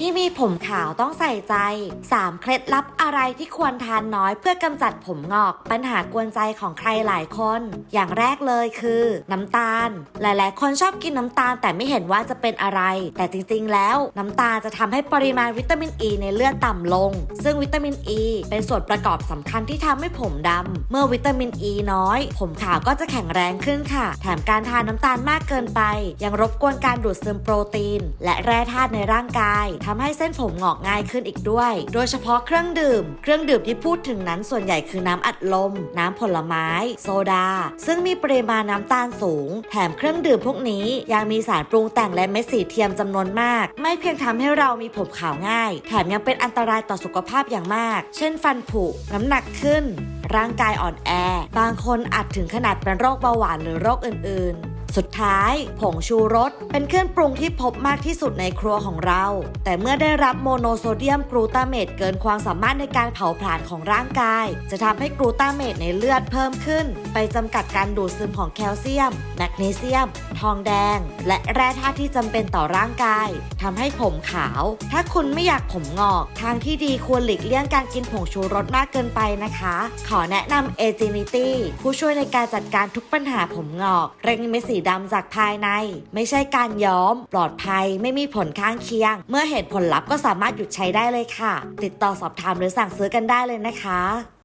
ที่มีผมขาวต้องใส่ใจ 3 เคล็ดลับอะไรที่ควรทานน้อยเพื่อกำจัดผมงอก ปัญหากวนใจของใครหลายคน อย่างแรกเลยคือ น้ำตาล หลายๆ คนชอบกินน้ำตาลแต่ไม่เห็นว่าจะเป็นอะไร แต่จริง ๆ แล้วน้ำตาลจะทำให้ปริมาณวิตามินอ e ีในเลือดต่ำลง ซึ่งวิตามินอ e ีเป็นส่วนประกอบสำคัญที่ทำให้ผมดำ เมื่อวิตามินอ e ีน้อย ผมขาวก็จะแข็งแรงขึ้นค่ะ แถมการทานน้ำตาลมากเกินไป ยังรบกวนการดูดซึมโปรตีน และแร่ธาตุในร่างกายทำให้เส้นผมงอกง่ายขึ้นอีกด้วย โดยเฉพาะเครื่องดื่ม เครื่องดื่มที่พูดถึงนั้นส่วนใหญ่คือน้ำอัดลม น้ำผลไม้ โซดา ซึ่งมีปริมาณน้ำตาลสูง แถมเครื่องดื่มพวกนี้ยังมีสารปรุงแต่งและเม็ดสีเทียมจำนวนมาก ไม่เพียงทำให้เรามีผมขาวง่าย แถมยังเป็นอันตรายต่อสุขภาพอย่างมาก เช่น ฟันผุ น้ำหนักขึ้น ร่างกายอ่อนแอ บางคนอาจถึงขนาดเป็นโรคเบาหวานหรือโรคอื่น ๆ สุดท้ายผงชูรส เป็นเครื่องปรุงที่พบมากที่สุดในครัวของเรา แต่เมื่อได้รับโมโนโซเดียมกลูตาเมตเกินความสามารถในการเผาผลาญของร่างกาย จะทำให้กลูตาเมตในเลือดเพิ่มขึ้น ไปจำกัดการดูดซึมของแคลเซียม แมกนีเซียม ทองแดง และแร่ธาตุที่จำเป็นต่อร่างกายทำให้ผมขาว ถ้าคุณไม่อยากผมงอก ทางที่ดีควรหลีกเลี่ยงการกินผงชูรสมากเกินไปนะคะ ขอแนะนำเอจินิตี้ผู้ช่วยในการจัดการทุกปัญหาผมงอก เร่งเม็ดสีดำจากภายใน ไม่ใช่การย้อม ปลอดภัยไม่มีผลข้างเคียง เมื่อเหตุผลลัพธ์ก็สามารถหยุดใช้ได้เลยค่ะ ติดต่อสอบถามหรือสั่งซื้อกันได้เลยนะคะ